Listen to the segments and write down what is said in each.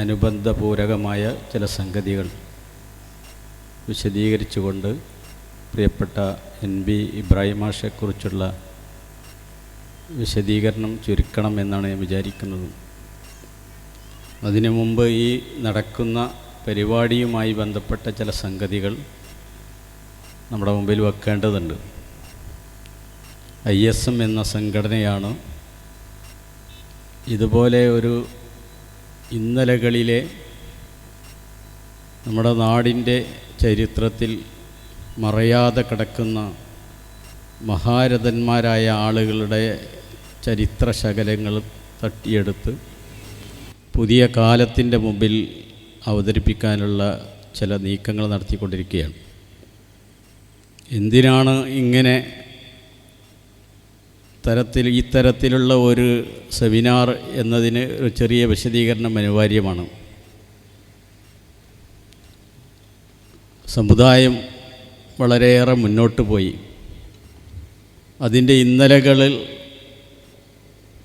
അനുബന്ധപൂരകമായ ചില സംഗതികൾ വിശദീകരിച്ചുകൊണ്ട് പ്രിയപ്പെട്ട എൻ ബി ഇബ്രാഹിം ആഷയെക്കുറിച്ചുള്ള വിശദീകരണം ചുരുക്കണം എന്നാണ് ഞാൻ വിചാരിക്കുന്നത്. അതിനു മുമ്പ് ഈ നടക്കുന്ന പരിപാടിയുമായി ബന്ധപ്പെട്ട ചില സംഗതികൾ നമ്മുടെ മുമ്പിൽ വെക്കേണ്ടതുണ്ട്. ഐ എസ് എം എന്ന സംഘടനയാണ് ഇതുപോലെ ഒരു ഇന്നലകളിലെ നമ്മുടെ നാടിന്റെ ചരിത്രത്തിൽ മറയാതെ കിടക്കുന്ന മഹാരഥന്മാരായ ആളുകളുടെ ചരിത്ര ശകലങ്ങൾ തട്ടിയെടുത്ത് പുതിയ കാലത്തിന്റെ മുമ്പിൽ അവതരിപ്പിക്കാനുള്ള ചില നീക്കങ്ങൾ നടത്തിക്കൊണ്ടിരിക്കുകയാണ്. എന്തിനാണ് ഇങ്ങനെ തരത്തിൽ ഇത്തരത്തിലുള്ള ഒരു സെമിനാർ എന്നതിന് ഒരു ചെറിയ വിശദീകരണം അനിവാര്യമാണ്. സമുദായം വളരെയേറെ മുന്നോട്ട് പോയി. അതിന്റെ ഇന്നലകളിൽ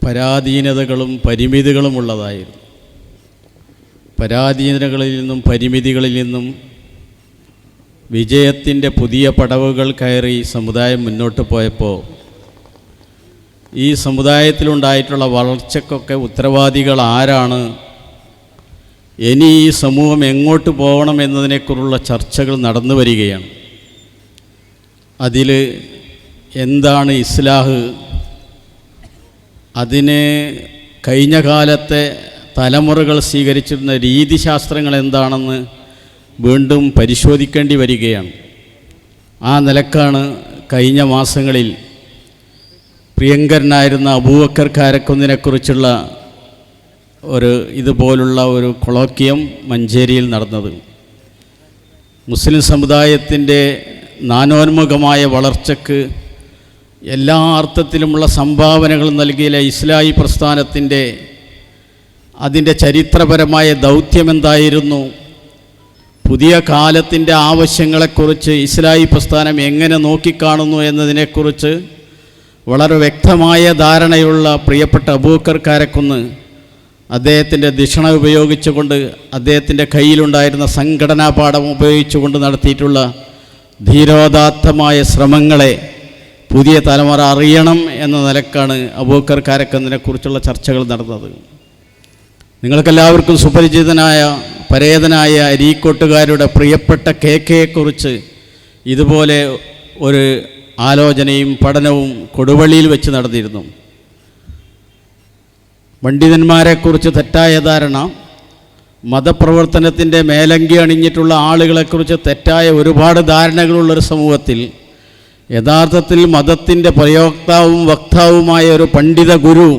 പരാധീനതകളും പരിമിതികളും ഉള്ളതായിരുന്നു. പരാധീനതകളിൽ നിന്നും പരിമിതികളിൽ നിന്നും വിജയത്തിന്റെ പുതിയ പടവുകൾ കയറി സമുദായം മുന്നോട്ട് പോയപ്പോൾ ഈ സമുദായത്തിലുണ്ടായിട്ടുള്ള വളർച്ചക്കൊക്കെ ഉത്തരവാദികൾ ആരാണ്? ഇനി ഈ സമൂഹം എങ്ങോട്ട് പോകണം എന്നതിനെക്കുറിച്ചുള്ള ചർച്ചകൾ നടന്നു വരികയാണ്. അതിൽ എന്താണ് ഇസ്ലാഹ്? അതിന് കഴിഞ്ഞ കാലത്തെ തലമുറകൾ സ്വീകരിച്ചിരുന്ന രീതിശാസ്ത്രങ്ങൾ എന്താണെന്ന് വീണ്ടും പരിശോധിക്കേണ്ടി വരികയാണ്. ആ നിലക്കാണ് കഴിഞ്ഞ മാസങ്ങളിൽ പ്രിയങ്കരനായിരുന്ന അബൂബക്കർ കാരക്കുന്നിനെക്കുറിച്ചുള്ള ഒരു ഇതുപോലുള്ള ഒരു കൊളോക്കിയം മഞ്ചേരിയിൽ നടന്നത്. മുസ്ലിം സമുദായത്തിന്റെ നാനോന്മുഖമായ വളർച്ചയ്ക്ക് എല്ലാ അർത്ഥത്തിലുമുള്ള സംഭാവനകൾ നൽകിയ ഇസ്ലായി പ്രസ്ഥാനത്തിന്റെ അതിന്റെ ചരിത്രപരമായ ദൗത്യമെന്തായിരുന്നു പുതിയ കാലത്തിന്റെ ആവശ്യങ്ങളെക്കുറിച്ച് ഇസ്ലായി പ്രസ്ഥാനം എങ്ങനെ നോക്കിക്കാണുന്നു എന്നതിനെക്കുറിച്ച് വളരെ വ്യക്തമായ ധാരണയുള്ള പ്രിയപ്പെട്ട അബൂക്കർ കാരക്കുന്ന് അദ്ദേഹത്തിന്റെ ദിഷണ ഉപയോഗിച്ചുകൊണ്ട് അദ്ദേഹത്തിന്റെ കയ്യിലുണ്ടായിരുന്ന സംഘടനാ പാഠം ഉപയോഗിച്ചുകൊണ്ട് നടത്തിയിട്ടുള്ള ധീരോദാത്തമായ ശ്രമങ്ങളെ പുതിയ തലമുറ അറിയണം എന്ന നിലക്കാണ് അബൂക്കർ കാരക്കുന്നതിനെക്കുറിച്ചുള്ള ചർച്ചകൾ നടന്നത്. നിങ്ങൾക്കെല്ലാവർക്കും സുപരിചിതനായ പരേതനായ അരീക്കോട്ടുകാരുടെ പ്രിയപ്പെട്ട കെ കെയെക്കുറിച്ച് ഇതുപോലെ ഒരു ആലോചനയും പഠനവും കൊടുവള്ളിയിൽ വെച്ച് നടന്നിരുന്നു. പണ്ഡിതന്മാരെക്കുറിച്ച് തെറ്റായ ധാരണ മതപ്രവർത്തനത്തിന്റെ മേലങ്കി അണിഞ്ഞിട്ടുള്ള ആളുകളെക്കുറിച്ച് തെറ്റായ ഒരുപാട് ധാരണകളുള്ളൊരു സമൂഹത്തിൽ യഥാർത്ഥത്തിൽ മതത്തിന്റെ പ്രയോക്താവും വക്താവുമായ ഒരു പണ്ഡിത ഗുരു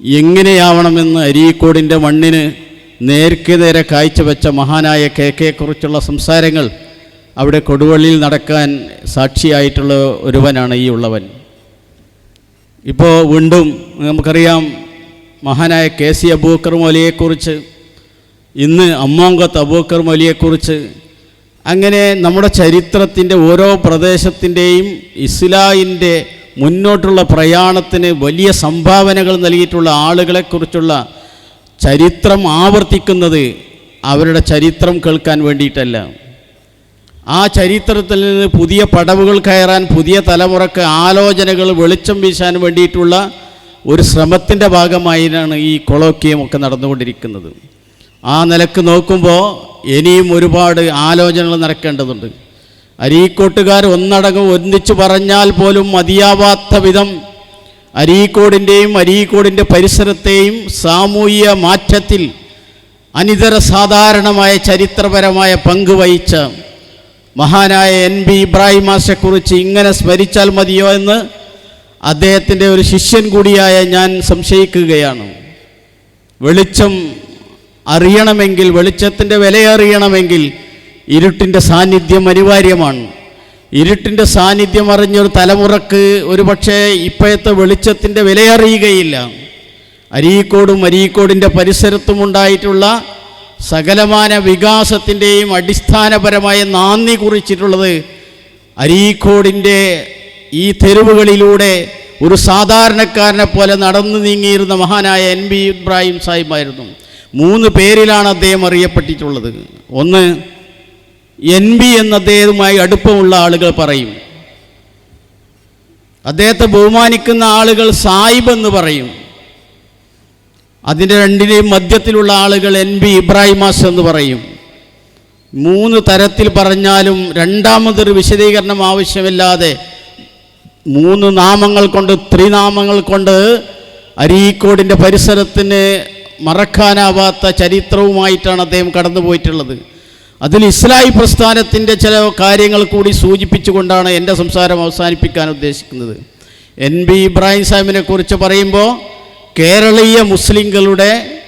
എങ്ങനെയാവണമെന്ന് അരീക്കോടിന്റെ മണ്ണിന് നേർക്കു നേരെ കാഴ്ചവെച്ച മഹാനായ കെ കെക്കുറിച്ചുള്ള സംസാരങ്ങൾ അവിടെ കൊടുവള്ളിയിൽ നടക്കാൻ സാക്ഷിയായിട്ടുള്ള ഒരുവനാണ് ഈ ഉള്ളവൻ. ഇപ്പോൾ വീണ്ടും നമുക്കറിയാം മഹാനായ കെ സി അബൂക്കർ മൊലിയെക്കുറിച്ച് ഇന്ന് അമ്മോങ്കത്ത് അബൂക്കർ മൊലിയെക്കുറിച്ച് അങ്ങനെ നമ്മുടെ ചരിത്രത്തിന്റെ ഓരോ പ്രദേശത്തിന്റെയും ഇസ്ലായിന്റെ മുന്നോട്ടുള്ള പ്രയാണത്തിന് വലിയ സംഭാവനകൾ നൽകിയിട്ടുള്ള ആളുകളെക്കുറിച്ചുള്ള ചരിത്രം ആവർത്തിക്കുന്നത് അവരുടെ ചരിത്രം കേൾക്കാൻ വേണ്ടിയിട്ടല്ല. ആ ചരിത്രത്തിൽ നിന്ന് പുതിയ പടവുകൾ കയറാൻ പുതിയ തലമുറയ്ക്ക് ആലോചനകൾ വെളിച്ചം വീശാൻ വേണ്ടിയിട്ടുള്ള ഒരു ശ്രമത്തിന്റെ ഭാഗമായിട്ടാണ് ഈ കൊളോക്കിയം ഒക്കെ നടന്നുകൊണ്ടിരിക്കുന്നത്. ആ നിലയ്ക്ക് നോക്കുമ്പോൾ ഇനിയും ഒരുപാട് ആലോചനകൾ നടക്കേണ്ടതുണ്ട്. അരീക്കോട്ടുകാർ ഒന്നടങ്കം ഒന്നിച്ചു പറഞ്ഞാൽ പോലും മതിയാവാത്ത വിധം അരീക്കോടിന്റെയും അരീക്കോടിന്റെ പരിസരത്തെയും സാമൂഹിക മാറ്റത്തിൽ അനിതര സാധാരണമായ ചരിത്രപരമായ പങ്ക് വഹിച്ച മഹാനായ എൻ ബി ഇബ്രാഹിം മാഷെക്കുറിച്ച് ഇങ്ങനെ സ്മരിച്ചാൽ മതിയോ എന്ന് അദ്ദേഹത്തിന്റെ ഒരു ശിഷ്യൻ കൂടിയായ ഞാൻ സംശയിക്കുകയാണ്. വെളിച്ചം അറിയണമെങ്കിൽ വെളിച്ചത്തിന്റെ വില അറിയണമെങ്കിൽ ഇരുട്ടിന്റെ സാന്നിധ്യം അനിവാര്യമാണ്. ഇരുട്ടിന്റെ സാന്നിധ്യം അറിഞ്ഞൊരു തലമുറയ്ക്ക് ഒരു പക്ഷേ ഇപ്പോഴത്തെ വെളിച്ചത്തിന്റെ വില അറിയുകയില്ല. അരീക്കോടും അരീക്കോടിന്റെ പരിസരത്തും ഉണ്ടായിട്ടുള്ള സകലമാന വികാസത്തിന്റെയും അടിസ്ഥാനപരമായ നാന്ദി കുറിച്ചിട്ടുള്ളത് അരീക്കോടിന്റെ ഈ തെരുവുകളിലൂടെ ഒരു സാധാരണക്കാരനെ പോലെ നടന്നു നീങ്ങിയിരുന്ന മഹാനായ എൻ ബി ഇബ്രാഹിം സാഹിബായിരുന്നു മൂന്ന് പേരിലാണ് അദ്ദേഹം അറിയപ്പെട്ടിട്ടുള്ളത്. ഒന്ന് എൻ ബി എന്ന അദ്ദേഹവുമായി അടുപ്പമുള്ള ആളുകൾ പറയും. അദ്ദേഹത്തെ ബഹുമാനിക്കുന്ന ആളുകൾ സായിബ് എന്ന് പറയും. അതിന്റെ രണ്ടിനെയും മധ്യത്തിലുള്ള ആളുകൾ എൻ ബി ഇബ്രാഹിമാസ് എന്ന് പറയും. മൂന്ന് തരത്തിൽ പറഞ്ഞാലും രണ്ടാമതൊരു വിശദീകരണം ആവശ്യമില്ലാതെ മൂന്ന് നാമങ്ങൾ കൊണ്ട് ത്രിനാമങ്ങൾ കൊണ്ട് അരീക്കോടിന്റെ പരിസരത്തിന് മറക്കാനാവാത്ത ചരിത്രവുമായിട്ടാണ് അദ്ദേഹം കടന്നു പോയിട്ടുള്ളത് അതിൽ ഇസ്ലായി പ്രസ്ഥാനത്തിന്റെ ചില കാര്യങ്ങൾ കൂടി സൂചിപ്പിച്ചുകൊണ്ടാണ് എന്റെ സംസാരം അവസാനിപ്പിക്കാൻ ഉദ്ദേശിക്കുന്നത്. എൻ ബി ഇബ്രാഹിം സാഹിബിനെ കുറിച്ച് പറയുമ്പോൾ കേരളീയ മുസ്ലിങ്ങളുടെ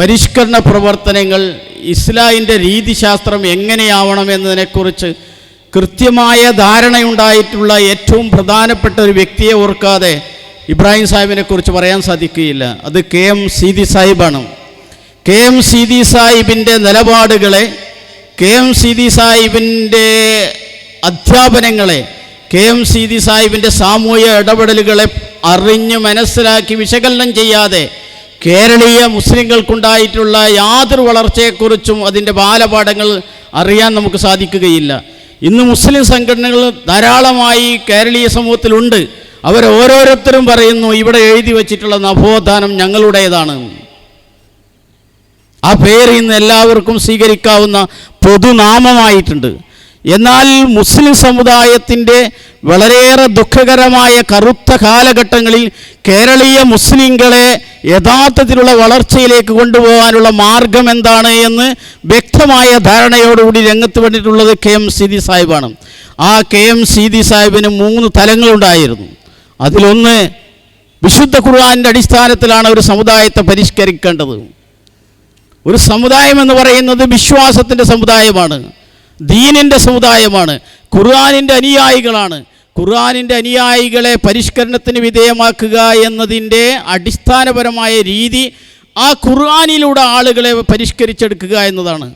പരിഷ്കരണ പ്രവർത്തനങ്ങൾ ഇസ്ലാമിന്റെ രീതിശാസ്ത്രം എങ്ങനെയാവണമെന്നതിനെക്കുറിച്ച് കൃത്യമായ ധാരണയുണ്ടായിട്ടുള്ള ഏറ്റവും പ്രധാനപ്പെട്ട ഒരു വ്യക്തിയെ ഓർക്കാതെ ഇബ്രാഹിം സാഹിബിനെ കുറിച്ച് പറയാൻ സാധിക്കുകയില്ല. അത് K M Seethi സാഹിബാണ്. K M Seethi സാഹിബിന്റെ നിലപാടുകളെ കെ എം സീതി സാഹിബിന്റെ അധ്യാപനങ്ങളെ കെ എം സീതി സാഹിബിന്റെ സാമൂഹ്യ ഇടപെടലുകളെ അറിഞ്ഞ് മനസ്സിലാക്കി വിശകലനം ചെയ്യാതെ കേരളീയ മുസ്ലിങ്ങൾക്കുണ്ടായിട്ടുള്ള യാതൊരു വളർച്ചയെക്കുറിച്ചും അതിന്റെ ബാലപാഠങ്ങൾ അറിയാൻ നമുക്ക് സാധിക്കുകയില്ല. ഇന്ന് മുസ്ലിം സംഘടനകൾ ധാരാളമായി കേരളീയ സമൂഹത്തിലുണ്ട്. അവർ ഓരോരുത്തരും പറയുന്നു ഇവിടെ എഴുതി വച്ചിട്ടുള്ള നവോത്ഥാനം ഞങ്ങളുടേതാണ്. ആ പേര് ഇന്ന് എല്ലാവർക്കും സ്വീകരിക്കാവുന്ന പൊതുനാമമായിട്ടുണ്ട്. എന്നാൽ മുസ്ലിം സമുദായത്തിന്റെ വളരെയേറെ ദുഃഖകരമായ കറുത്ത കാലഘട്ടങ്ങളിൽ കേരളീയ മുസ്ലിങ്ങളെ യഥാർത്ഥത്തിലുള്ള വളർച്ചയിലേക്ക് കൊണ്ടുപോകാനുള്ള മാർഗം എന്താണ് എന്ന് വ്യക്തമായ ധാരണയോടുകൂടി രംഗത്ത് വന്നിട്ടുള്ളത് കെ എം സീതി സാഹിബാണ്. ആ കെ എം സീതി സാഹിബിന് മൂന്ന് തലങ്ങളുണ്ടായിരുന്നു. അതിലൊന്ന് വിശുദ്ധ ഖുർആാനിന്റെ അടിസ്ഥാനത്തിലാണ് ഒരു സമുദായത്തെ പരിഷ്കരിക്കേണ്ടത്. ഒരു സമുദായം എന്ന് പറയുന്നത് വിശ്വാസത്തിന്റെ സമുദായമാണ്. ദീനിന്റെ സമുദായമാണ്. ഖുർആാനിന്റെ അനുയായികളാണ്. ഖുർആാനിന്റെ അനുയായികളെ പരിഷ്കരണത്തിന് വിധേയമാക്കുക എന്നതിന്റെ അടിസ്ഥാനപരമായ രീതി ആ ഖുർആാനിലൂടെ ആളുകളെ പരിഷ്കരിച്ചെടുക്കുക എന്നതാണ്.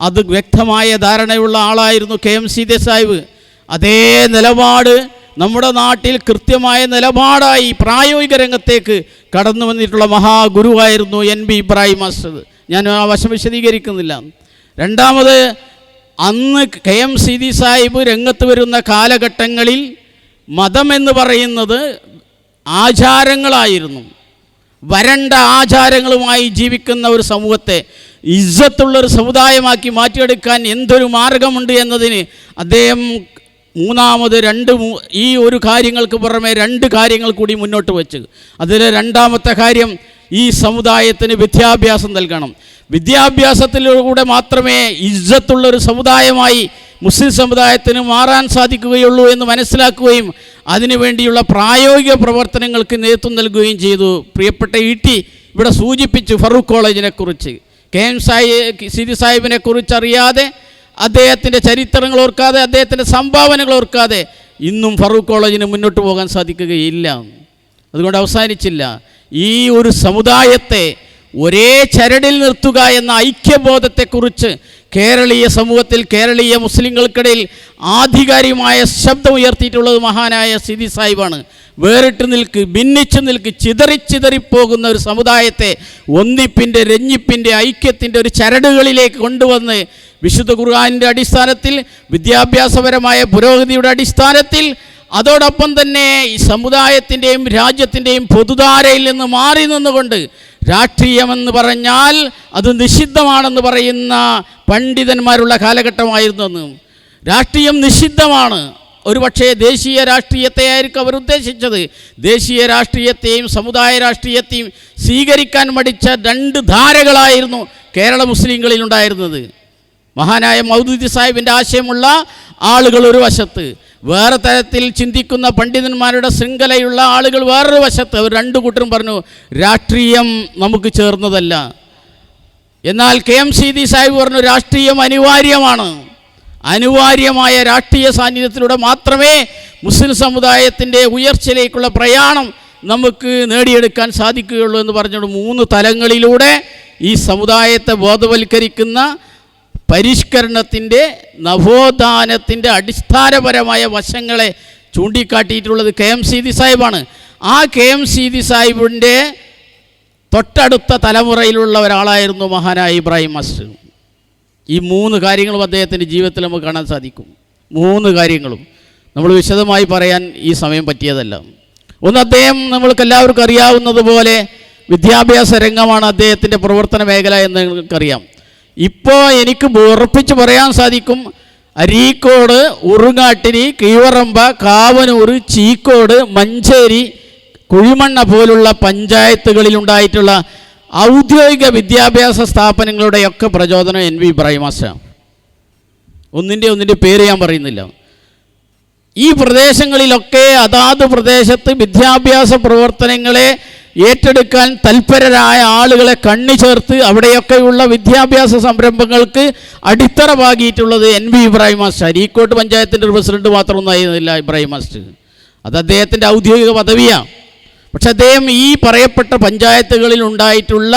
അത് വ്യക്തമായ ധാരണയുള്ള ആളായിരുന്നു കെ എം സി സാഹിബ് അതേ നിലപാട് നമ്മുടെ നാട്ടിൽ കൃത്യമായ നിലപാടായി പ്രായോഗിക രംഗത്തേക്ക് കടന്നു വന്നിട്ടുള്ള മഹാഗുരുവായിരുന്നു എൻ ബി ഇബ്രാഹിം മാസ്റ്റർ. ഞാൻ ആ വശം വിശദീകരിക്കുന്നില്ല. രണ്ടാമത് അന്ന് കെ എം സിദി സാഹിബ് രംഗത്ത് വരുന്ന കാലഘട്ടങ്ങളിൽ മതമെന്ന് പറയുന്നത് ആചാരങ്ങളായിരുന്നു. വരണ്ട ആചാരങ്ങളുമായി ജീവിക്കുന്ന ഒരു സമൂഹത്തെ ഇജ്ജത്തുള്ളൊരു സമുദായമാക്കി മാറ്റിയെടുക്കാൻ എന്തൊരു മാർഗമുണ്ട് എന്നതിന് അദ്ദേഹം മൂന്നാമത് രണ്ട് ഈ ഒരു കാര്യങ്ങൾക്ക് പുറമെ രണ്ട് കാര്യങ്ങൾ കൂടി മുന്നോട്ട് വെച്ച്. അതിൽ രണ്ടാമത്തെ കാര്യം ഈ സമുദായത്തിന് വിദ്യാഭ്യാസം നൽകണം. വിദ്യാഭ്യാസത്തിലൂടെ മാത്രമേ ഇജ്ജത്തുള്ളൊരു സമുദായമായി മുസ്ലിം സമുദായത്തിന് മാറാൻ സാധിക്കുകയുള്ളൂ എന്ന് മനസ്സിലാക്കുകയും അതിനുവേണ്ടിയുള്ള പ്രായോഗിക പ്രവർത്തനങ്ങൾക്ക് നേതൃത്വം നൽകുകയും ചെയ്തു. പ്രിയപ്പെട്ട ഇ ടി ഇവിടെ സൂചിപ്പിച്ചു ഫറൂഖ് കോളേജിനെക്കുറിച്ച് കെ എം സായി സിരി സാഹിബിനെ കുറിച്ച് അറിയാതെ അദ്ദേഹത്തിന്റെ ചരിത്രങ്ങൾ ഓർക്കാതെ അദ്ദേഹത്തിന്റെ സംഭാവനകൾ ഓർക്കാതെ ഇന്നും ഫറൂഖ് കോളേജിന് മുന്നോട്ട് പോകാൻ സാധിക്കുകയില്ല. അതുകൊണ്ട് അവസാനിച്ചില്ല. ഈ ഒരു സമുദായത്തെ ഒരേ ചരടിൽ നിർത്തുക എന്ന ഐക്യബോധത്തെക്കുറിച്ച് കേരളീയ സമൂഹത്തിൽ കേരളീയ മുസ്ലിങ്ങൾക്കിടയിൽ ആധികാരികമായ ശബ്ദം ഉയർത്തിയിട്ടുള്ളത് മഹാനായ സിദി സാഹിബാണ്. വേറിട്ട് നിൽക്ക് ഭിന്നിച്ചു നിൽക്ക് ചിതറിച്ചിതറിപ്പോകുന്ന ഒരു സമുദായത്തെ ഒന്നിപ്പിന്റെ രഞ്ജിപ്പിന്റെ ഐക്യത്തിന്റെ ഒരു ചരടുകളിലേക്ക് കൊണ്ടുവന്ന് വിശുദ്ധ ഖുർആാനിന്റെ അടിസ്ഥാനത്തിൽ വിദ്യാഭ്യാസപരമായ പുരോഗതിയുടെ അടിസ്ഥാനത്തിൽ അതോടൊപ്പം തന്നെ ഈ സമുദായത്തിന്റെയും രാജ്യത്തിന്റെയും പൊതുധാരയിൽ നിന്ന് മാറി നിന്നുകൊണ്ട് രാഷ്ട്രീയമെന്ന് പറഞ്ഞാൽ അത് നിഷിദ്ധമാണെന്ന് പറയുന്ന പണ്ഡിതന്മാരുള്ള കാലഘട്ടമായിരുന്നു അന്ന് രാഷ്ട്രീയം നിഷിദ്ധമാണ്. ഒരുപക്ഷേ ദേശീയ രാഷ്ട്രീയത്തെ ആയിരിക്കും അവർ ഉദ്ദേശിച്ചത്. ദേശീയ രാഷ്ട്രീയത്തെയും സമുദായ രാഷ്ട്രീയത്തെയും സ്വീകരിക്കാൻ മടിച്ച രണ്ട് ധാരകളായിരുന്നു കേരള മുസ്ലിങ്ങളിൽ ഉണ്ടായിരുന്നത് മഹാനായ മൗദൂദി സാഹിബിന്റെ ആശയമുള്ള ആളുകൾ ഒരു വശത്ത് വേറെ തരത്തിൽ ചിന്തിക്കുന്ന പണ്ഡിതന്മാരുടെ ശൃംഖലയുള്ള ആളുകൾ വേറൊരു വശത്ത് അവർ രണ്ടു കൂട്ടരും പറഞ്ഞു രാഷ്ട്രീയം നമുക്ക് ചേർന്നതല്ല. എന്നാൽ K M Seethi Sahib പറഞ്ഞു രാഷ്ട്രീയം അനിവാര്യമാണ്. അനിവാര്യമായ രാഷ്ട്രീയ സാന്നിധ്യത്തിലൂടെ മാത്രമേ മുസ്ലിം സമുദായത്തിന്റെ ഉയർച്ചയിലേക്കുള്ള പ്രയാണം നമുക്ക് നേടിയെടുക്കാൻ സാധിക്കുകയുള്ളൂ എന്ന് പറഞ്ഞുകൊണ്ട് മൂന്ന് തലങ്ങളിലൂടെ ഈ സമുദായത്തെ ബോധവൽക്കരിക്കുന്ന പരിഷ്കരണത്തിന്റെ നവോത്ഥാനത്തിന്റെ അടിസ്ഥാനപരമായ വശങ്ങളെ ചൂണ്ടിക്കാട്ടിയിട്ടുള്ളത് കെ എം സി ദി സാഹിബാണ്. ആ കെ എം സി ദി സാഹിബിന്റെ തൊട്ടടുത്ത തലമുറയിലുള്ള ഒരാളായിരുന്നു മഹാനായ ഇബ്രാഹിം മാസ്റ്റർ. ഈ മൂന്ന് കാര്യങ്ങളും അദ്ദേഹത്തിന്റെ ജീവിതത്തിൽ നമുക്ക് കാണാൻ സാധിക്കും. മൂന്ന് കാര്യങ്ങളും. നമ്മൾ വിശദമായി പറയാൻ ഈ സമയം പറ്റിയതല്ല. ഒന്ന് അദ്ദേഹം നമ്മൾക്ക് എല്ലാവർക്കും അറിയാവുന്നത് പോലെ വിദ്യാഭ്യാസ രംഗമാണ് അദ്ദേഹത്തിന്റെ പ്രവർത്തന മേഖല എന്ന് നിങ്ങൾക്കറിയാം. ഇപ്പോൾ എനിക്ക് ഉറപ്പിച്ച് പറയാൻ സാധിക്കും അരീക്കോട് ഉറുങ്ങാട്ടിരി കീവറമ്പ കാവനൂർ ചീക്കോട് മഞ്ചേരി കുഴിമണ്ണ പോലുള്ള പഞ്ചായത്തുകളിലുണ്ടായിട്ടുള്ള ഔദ്യോഗിക വിദ്യാഭ്യാസ സ്ഥാപനങ്ങളുടെയൊക്കെ പ്രചോദനം എൻ വി ഇബ്രാഹിം മാസ്റ്റർ ഒന്നിന്റെ ഒന്നിന്റെ പേര് ഞാൻ പറയുന്നില്ല. ഈ പ്രദേശങ്ങളിലൊക്കെ അതാത് പ്രദേശത്ത് വിദ്യാഭ്യാസ പ്രവർത്തനങ്ങളെ ഏറ്റെടുക്കാൻ തൽപരരായ ആളുകളെ കണ്ണി ചേർത്ത് അവിടെയൊക്കെയുള്ള വിദ്യാഭ്യാസ സംരംഭങ്ങൾക്ക് അടിത്തറ പാകിയിട്ടുള്ളത് എൻ വി ഇബ്രാഹിം മാസ്റ്റർ. അരീക്കോട്ട് പഞ്ചായത്തിന്റെ പ്രസിഡന്റ് മാത്രമൊന്നും ആയിരുന്നില്ല ഇബ്രാഹിം മാസ്റ്റർ. അത് അദ്ദേഹത്തിന്റെ ഔദ്യോഗിക പദവിയാണ് പക്ഷെ അദ്ദേഹം ഈ പറയപ്പെട്ട പഞ്ചായത്തുകളിൽ ഉണ്ടായിട്ടുള്ള